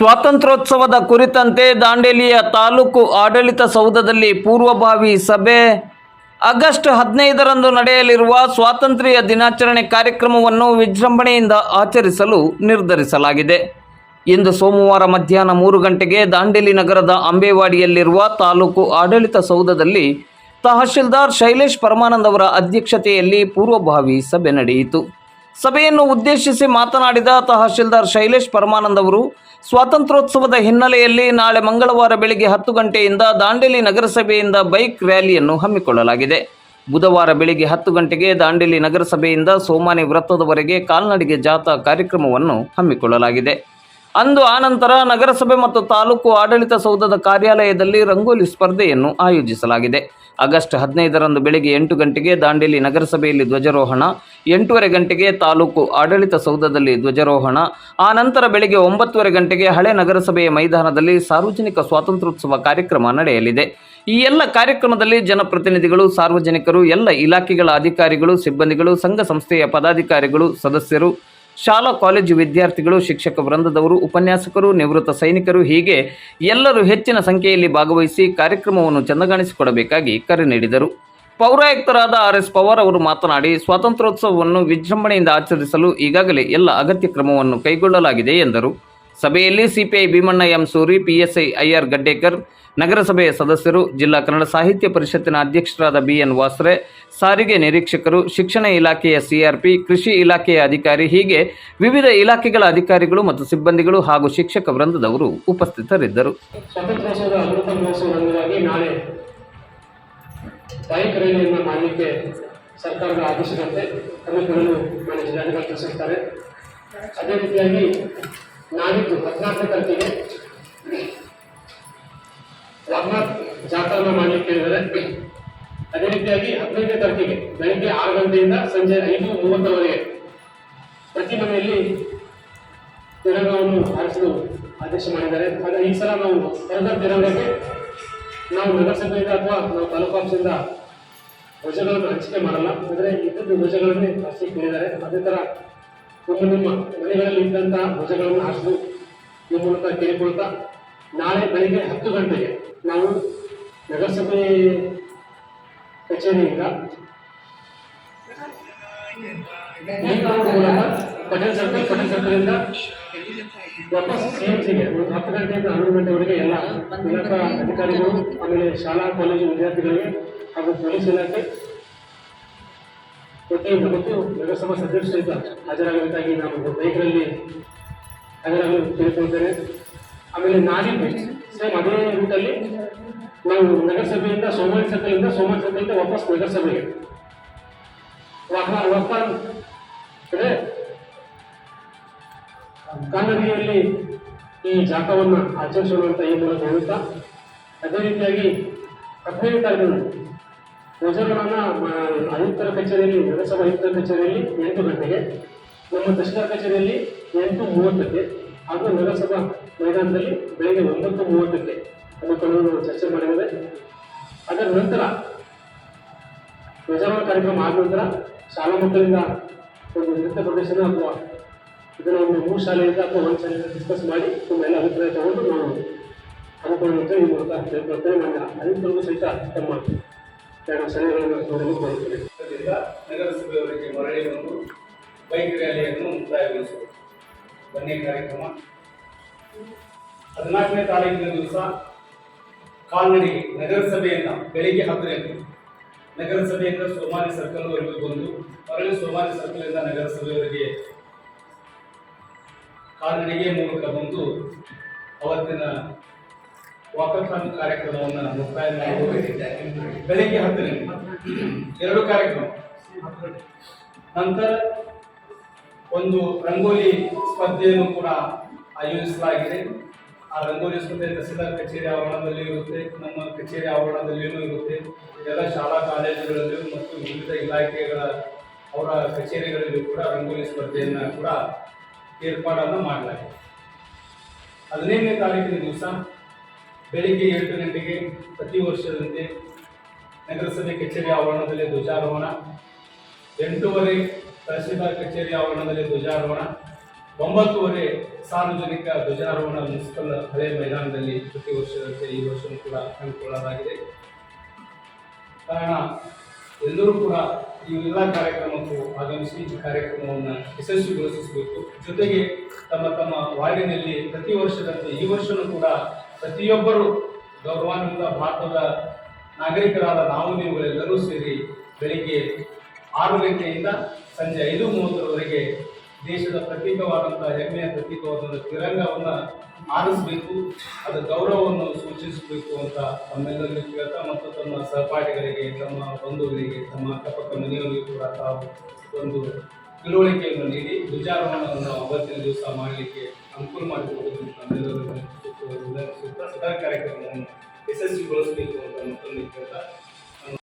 ಸ್ವಾತಂತ್ರ್ಯೋತ್ಸವದ ಕುರಿತಂತೆ ದಾಂಡೇಲಿಯ ತಾಲೂಕು ಆಡಳಿತ ಸೌಧದಲ್ಲಿ ಪೂರ್ವಭಾವಿ ಸಭೆ. ಆಗಸ್ಟ್ ಹದಿನೈದರಂದು ನಡೆಯಲಿರುವ ಸ್ವಾತಂತ್ರ್ಯ ದಿನಾಚರಣೆ ಕಾರ್ಯಕ್ರಮವನ್ನು ವಿಜೃಂಭಣೆಯಿಂದ ಆಚರಿಸಲು ನಿರ್ಧರಿಸಲಾಗಿದೆ. ಇಂದು ಸೋಮವಾರ ಮಧ್ಯಾಹ್ನ ಮೂರು ಗಂಟೆಗೆ ದಾಂಡೇಲಿ ನಗರದ ಅಂಬೇವಾಡಿಯಲ್ಲಿರುವ ತಾಲೂಕು ಆಡಳಿತ ಸೌಧದಲ್ಲಿ ತಹಶೀಲ್ದಾರ್ ಶೈಲೇಶ್ ಪರಮಾನಂದ್ ಅವರ ಅಧ್ಯಕ್ಷತೆಯಲ್ಲಿ ಪೂರ್ವಭಾವಿ ಸಭೆ ನಡೆಯಿತು. ಸಭೆಯನ್ನು ಉದ್ದೇಶಿಸಿ ಮಾತನಾಡಿದ ತಹಶೀಲ್ದಾರ್ ಶೈಲೇಶ್ ಪರಮಾನಂದ್ ಅವರು ಸ್ವಾತಂತ್ರ್ಯೋತ್ಸವದ ಹಿನ್ನೆಲೆಯಲ್ಲಿ ನಾಳೆ ಮಂಗಳವಾರ ಬೆಳಗ್ಗೆ ಹತ್ತು ಗಂಟೆಯಿಂದ ದಾಂಡೇಲಿ ನಗರಸಭೆಯಿಂದ ಬೈಕ್ ರ್ಯಾಲಿಯನ್ನು ಹಮ್ಮಿಕೊಳ್ಳಲಾಗಿದೆ. ಬುಧವಾರ ಬೆಳಗ್ಗೆ ಹತ್ತು ಗಂಟೆಗೆ ದಾಂಡೇಲಿ ನಗರಸಭೆಯಿಂದ ಸೋಮಾನಿ ವೃತ್ತದವರೆಗೆ ಕಾಲ್ನಡಿಗೆ ಜಾಥಾ ಕಾರ್ಯಕ್ರಮವನ್ನು ಹಮ್ಮಿಕೊಳ್ಳಲಾಗಿದೆ. ಅಂದು ಆನಂತರ ನಗರಸಭೆ ಮತ್ತು ತಾಲೂಕು ಆಡಳಿತ ಸೌಧದ ಕಾರ್ಯಾಲಯದಲ್ಲಿ ರಂಗೋಲಿ ಸ್ಪರ್ಧೆಯನ್ನು ಆಯೋಜಿಸಲಾಗಿದೆ. ಆಗಸ್ಟ್ ಹದಿನೈದರಂದು ಬೆಳಗ್ಗೆ ಎಂಟು ಗಂಟೆಗೆ ದಾಂಡೇಲಿ ನಗರಸಭೆಯಲ್ಲಿ ಧ್ವಜಾರೋಹಣ, ಎಂಟೂವರೆ ಗಂಟೆಗೆ ತಾಲೂಕು ಆಡಳಿತ ಸೌಧದಲ್ಲಿ ಧ್ವಜಾರೋಹಣ, ಆ ನಂತರ ಬೆಳಗ್ಗೆ ಒಂಬತ್ತುವರೆ ಗಂಟೆಗೆ ಹಳೆ ನಗರಸಭೆಯ ಮೈದಾನದಲ್ಲಿ ಸಾರ್ವಜನಿಕ ಸ್ವಾತಂತ್ರ್ಯೋತ್ಸವ ಕಾರ್ಯಕ್ರಮ ನಡೆಯಲಿದೆ. ಈ ಎಲ್ಲ ಕಾರ್ಯಕ್ರಮದಲ್ಲಿ ಜನಪ್ರತಿನಿಧಿಗಳು, ಸಾರ್ವಜನಿಕರು, ಎಲ್ಲ ಇಲಾಖೆಗಳ ಅಧಿಕಾರಿಗಳು, ಸಿಬ್ಬಂದಿಗಳು, ಸಂಘ ಸಂಸ್ಥೆಯ ಪದಾಧಿಕಾರಿಗಳು, ಸದಸ್ಯರು ಶಾಲಾ ಕಾಲೇಜು ವಿದ್ಯಾರ್ಥಿಗಳು, ಶಿಕ್ಷಕ ವೃಂದದವರು, ಉಪನ್ಯಾಸಕರು, ನಿವೃತ್ತ ಸೈನಿಕರು ಹೀಗೆ ಎಲ್ಲರೂ ಹೆಚ್ಚಿನ ಸಂಖ್ಯೆಯಲ್ಲಿ ಭಾಗವಹಿಸಿ ಕಾರ್ಯಕ್ರಮವನ್ನು ಚಂದಗಾಣಿಸಿಕೊಡಬೇಕಾಗಿ ಕರೆ ನೀಡಿದರು. ಪೌರಾಯುಕ್ತರಾದ ಆರ್ ಎಸ್ ಪವಾರ್ ಅವರು ಮಾತನಾಡಿ, ಸ್ವಾತಂತ್ರ್ಯೋತ್ಸವವನ್ನು ವಿಜೃಂಭಣೆಯಿಂದ ಆಚರಿಸಲು ಈಗಾಗಲೇ ಎಲ್ಲ ಅಗತ್ಯ ಕ್ರಮವನ್ನು ಕೈಗೊಳ್ಳಲಾಗಿದೆ ಎಂದರು. ಸಭೆಯಲ್ಲಿ CPI Bhimanna M Suri, PSI IR Gaddekar ನಗರಸಭೆಯ ಸದಸ್ಯರು, ಜಿಲ್ಲಾ ಕನ್ನಡ ಸಾಹಿತ್ಯ ಪರಿಷತ್ತಿನ ಅಧ್ಯಕ್ಷರಾದ ಬಿಎನ್ ವಾಸ್ರೆ, ಸಾರಿಗೆ ನಿರೀಕ್ಷಕರು, ಶಿಕ್ಷಣ ಇಲಾಖೆಯ ಸಿಆರ್ಪಿ, ಕೃಷಿ ಇಲಾಖೆಯ ಅಧಿಕಾರಿ ಹೀಗೆ ವಿವಿಧ ಇಲಾಖೆಗಳ ಅಧಿಕಾರಿಗಳು ಮತ್ತು ಸಿಬ್ಬಂದಿಗಳು ಹಾಗೂ ಶಿಕ್ಷಕ ವೃಂದದವರು ಉಪಸ್ಥಿತರಿದ್ದರು. ಸರ್ಕಾರದ ಆದೇಶದಂತೆ ಜಿಲ್ಲಾಧಿಕಾರಿ ತಿಳಿಸಿರ್ತಾರೆ ಅದೇ ರೀತಿಯಾಗಿ ನಾಡಿದ್ದು ಹದಿನಾಲ್ಕು ತಾರೀಕಿಗೆ ವಾಗ್ನಾಥ್ ಜಾತ್ರ ಮಾಡಲಿಕ್ಕೆ ಕೇಳಿದರೆ ಅದೇ ರೀತಿಯಾಗಿ ಹದಿನೈದನೇ ತಾರೀಕಿಗೆ ಬೆಳಿಗ್ಗೆ ಆರು ಗಂಟೆಯಿಂದ ಸಂಜೆ ಐದು ಮೂವತ್ತರವರೆಗೆ ಪ್ರತಿ ಮನೆಯಲ್ಲಿ ತಿರಂಗವನ್ನು ಹಾರಿಸಲು ಆದೇಶ ಮಾಡಿದ್ದಾರೆ. ಆದರೆ ಈ ಸಲ ನಾವು ಕಳೆದ ತಿರಂಗಕ್ಕೆ ನಾವು ನಗರಸಭೆಯಿಂದ ಅಥವಾ ನಾವು ತಾಲೂಕು ಆಫೀಸಿಂದ ಧ್ವಜಗಳನ್ನು ಹಂಚಿಕೆ ಮಾಡಲ್ಲ. ಅಂದರೆ ಇದ್ದದ್ದು ಧ್ವಜಗಳನ್ನೇ ಹಾರಿಸಿ ಕೇಳಿದ್ದಾರೆ. ಅದೇ ಥರ ನಿಮ್ಮ ನಿಮ್ಮ ಮನೆಗಳಲ್ಲಿ ಇದ್ದಂತಹ ಧ್ವಜಗಳನ್ನು ಹಾರಿಸಲು ಈ ಮೂಲಕ ಕೇಳಿಕೊಳ್ತಾ ನಾಳೆ ಬೆಳಿಗ್ಗೆ ಹತ್ತು ಗಂಟೆಗೆ ನಾವು ನಗರಸಭೆ ಕಚೇರಿಯಿಂದ ಪಟೇಲ್ ಸರ್ಕಲ್, ಪಟೇಲ್ ಸರ್ಕಲಿಂದ ವಾಪಸ್ ಸಿಎಂಸಿಗೆ ಒಂದು ಹತ್ತು ಗಂಟೆಯಿಂದ ಹನ್ನೊಂದು ಗಂಟೆವರೆಗೆ ಎಲ್ಲ ಇಲಾಖಾ ಅಧಿಕಾರಿಗಳು, ಆಮೇಲೆ ಶಾಲಾ, ಕಾಲೇಜು ವಿದ್ಯಾರ್ಥಿಗಳಿಗೆ ಹಾಗೂ ಪೊಲೀಸ್ ಇಲಾಖೆ ವತಿಯಿಂದ ಮತ್ತು ನಗರಸಭಾ ಸದಸ್ಯರು ಸಹಿತ ಹಾಜರಾಗಬೇಕಾಗಿ ನಾವು ಒಂದು ಬೈಕ್ನಲ್ಲಿ ಹಾಜರಾಗಲು ತಿಳ್ಕೊಳ್ತೇವೆ ಆಮೇಲೆ ನಾಡಿದ್ದು ಸೇಮ್ ಅದೇ ರೂಟಲ್ಲಿ ನಾವು ನಗರಸಭೆಯಿಂದ ಸೋಮವಾರ ಸರ್ಕಲಿಂದ ಸೋಮವಾರ ಸರ್ಕಲಿಂದ ವಾಪಸ್ ನಗರಸಭೆಗೆ. ವಾಹನ ವಾಹನ ಅಂದರೆ ಈ ಜಾಥವನ್ನು ಆಚರಿಸೋಣ ಈ ಮೂಲಕ ಹೇಳುತ್ತಾ ಅದೇ ರೀತಿಯಾಗಿ ಹದಿನೈದು ತಾರೀಕು ಮ- ಆಯುಕ್ತರ ಕಚೇರಿಯಲ್ಲಿ, ನಗರಸಭಾ ಆಯುಕ್ತರ ಕಚೇರಿಯಲ್ಲಿ ಎಂಟು ಗಂಟೆಗೆ, ನಮ್ಮ ತಹಶೀಲ್ದಾರ್ ಕಚೇರಿಯಲ್ಲಿ ಎಂಟು ಮೂವತ್ತಕ್ಕೆ, ಹಾಗೂ ನಗರಸಭಾ ಮೈದಾನದಲ್ಲಿ ಬೆಳಗ್ಗೆ ಒಂಬತ್ತು ಮೂವತ್ತಕ್ಕೆ ಅನ್ನೋದನ್ನು ನಾವು ಚರ್ಚೆ ಮಾಡಿದ್ದೇವೆ. ಅದರ ನಂತರ ಧ್ವಜಾರೋಹಣ ಕಾರ್ಯಕ್ರಮ ಆದ ನಂತರ ಶಾಲಾ ಮಕ್ಕಳಿಂದ ಒಂದು ನೃತ್ಯ ಪ್ರದರ್ಶನ ಅಥವಾ ಇದನ್ನು ಒಂದು ಮೂರು ಶಾಲೆಯಿಂದ ಅಥವಾ ಒಂದು ಶಾಲೆಯಿಂದ ಡಿಸ್ಕಸ್ ಮಾಡಿ ತುಂಬ ಎಲ್ಲ ಅಭಿಪ್ರಾಯ ತಗೊಂಡು ನಾವು ಅನುಕೂಲ ಈ ಮೂಲಕ ಹೇಳ್ಕೊಳ್ತೇನೆ ನನ್ನ ಅನುಕೂಲವೂ ಸಹಿತ ತಮ್ಮ ಸಲಹೆಗಳನ್ನು ನೋಡಲು ಬರುತ್ತದೆ ನಗರಸಭೆಯವರಿಗೆ ಮರಳಿ ಬಂದು ಬೈಕ್ ರ್ಯಾಲಿಯನ್ನು ಮುಕ್ತಾಯಗೊಳಿಸುವುದು ಬನ್ನಿ ಕಾರ್ಯಕ್ರಮ ಹದಿನಾಲ್ಕನೇ ತಾರೀಕಿನ ದಿವಸ ಕಾಲ್ನಡಿ ನಗರಸಭೆಯಿಂದ ಬೆಳಿಗ್ಗೆ ಹತ್ತು ಗಂಟೆ ನಗರಸಭೆಯಿಂದ ಸೋಮಾನಿ ಸರ್ಕಲ್ವರೆಗೂ ಬಂದು ಮರಳಿ ಸೋಮಾನಿ ಸರ್ಕಲಿಂದ ನಗರಸಭೆಯವರಿಗೆ ಕಾಲ್ನಡಿಗೆ ಮೂಲಕ ಬಂದು ಅವತ್ತಿನ ವಾಕಥಾನ್ ಕಾರ್ಯಕ್ರಮವನ್ನು ಮುಕ್ತಾಯ ಬೆಳಗ್ಗೆ ಹತ್ತು ಗಂಟೆ ಎರಡು ಕಾರ್ಯಕ್ರಮ. ನಂತರ ಒಂದು ರಂಗೋಲಿ ಸ್ಪರ್ಧೆಯನ್ನು ಕೂಡ ಆಯೋಜಿಸಲಾಗಿದೆ. ಆ ರಂಗೋಲಿ ಸ್ಪರ್ಧೆ ತಹಸೀಲ್ದಾರ್ ಕಚೇರಿ ಆವರಣದಲ್ಲಿ ಇರುತ್ತೆ, ನಮ್ಮ ಕಚೇರಿ ಆವರಣದಲ್ಲಿಯೂ ಇರುತ್ತೆ. ಎಲ್ಲ ಶಾಲಾ ಕಾಲೇಜುಗಳಲ್ಲಿಯೂ ಮತ್ತು ವಿವಿಧ ಇಲಾಖೆಗಳ ಅವರ ಕಚೇರಿಗಳಲ್ಲಿಯೂ ಕೂಡ ರಂಗೋಲಿ ಸ್ಪರ್ಧೆಯನ್ನು ಕೂಡ ಏರ್ಪಾಡನ್ನು ಮಾಡಲಾಗಿದೆ. ಹದಿನೈದನೇ ತಾರೀಕಿನ ದಿವಸ ಬೆಳಿಗ್ಗೆ ಎಂಟು ಗಂಟೆಗೆ ಪ್ರತಿ ವರ್ಷದಂತೆ ನಗರಸಭೆ ಕಚೇರಿ ಆವರಣದಲ್ಲಿ ಧ್ವಜಾರೋಹಣ. ಎಂಟೂವರೆ ತಹಸೀಲ್ದಾರ್ ಕಚೇರಿ ಆವರಣದಲ್ಲಿ ಧ್ವಜಾರೋಹಣ. ಒಂಬತ್ತುವರೆ ಸಾರ್ವಜನಿಕ ಧ್ವಜಾರೋಹಣ ಮುನ್ಸಿಪಲ್ ಹಳೆ ಮೈದಾನದಲ್ಲಿ ಪ್ರತಿ ವರ್ಷದಂತೆ ಈ ವರ್ಷವೂ ಕೂಡ ಹಮ್ಮಿಕೊಳ್ಳಲಾಗಿದೆ. ಕಾರಣ, ಎಲ್ಲರೂ ಕೂಡ ಈ ಎಲ್ಲ ಕಾರ್ಯಕ್ರಮಕ್ಕೂ ಆಗಮಿಸಿ ಈ ಕಾರ್ಯಕ್ರಮವನ್ನು ಯಶಸ್ವಿಗೊಳಿಸಬೇಕು. ಜೊತೆಗೆ ತಮ್ಮ ತಮ್ಮ ವಾರ್ಡಿನಲ್ಲಿ ಪ್ರತಿ ವರ್ಷದಂತೆ ಈ ವರ್ಷವೂ ಕೂಡ ಪ್ರತಿಯೊಬ್ಬರು ಗೌರವಾನ್ವಿತ ಭಾರತದ ನಾಗರಿಕರಾದ ನಾವು ನೀವುಗಳೆಲ್ಲರೂ ಸೇರಿ ಬೆಳಿಗ್ಗೆ ಆರು ಗಂಟೆಯಿಂದ ಸಂಜೆ ಐದು ಮೂವತ್ತರವರೆಗೆ ದೇಶದ ಪ್ರತೀಕವಾದಂತಹ ಹೆಮ್ಮೆಯ ಪ್ರತೀಕವಾದಂಥ ತಿರಂಗವನ್ನು ಆರಿಸಬೇಕು ಅದರ ಗೌರವವನ್ನು ಸೂಚಿಸಬೇಕು ಅಂತ ತಮ್ಮೆಲ್ಲರಿಗೂ ಕೇಳ್ತಾ ಮತ್ತು ತಮ್ಮ ಸಹಪಾಠಿಗಳಿಗೆ, ತಮ್ಮ ಬಂಧುಗಳಿಗೆ, ತಮ್ಮ ಅಕ್ಕಪಕ್ಕ ಮನೆಯವರಿಗೂ ಕೂಡ ತಾವು ಒಂದು ತಿಳುವಳಿಕೆಯನ್ನು ನೀಡಿ, ಧ್ವಜಾರೋಹಣವನ್ನು ಅವತ್ತಿನ ದಿವಸ ಮಾಡಲಿಕ್ಕೆ ಅನುಕೂಲ ಮಾಡಿಕೊಡೋದು ತಮ್ಮೆಲ್ಲರಿಗೂ ವಿನಂತಿಸುತ್ತಾ ಸದಾ ಕಾರ್ಯಕ್ರಮವನ್ನು ಯಶಸ್ವಿಗೊಳಿಸಬೇಕು ಅಂತ ಮತ್ತೊಂದು ಕೇಳ್ತಾ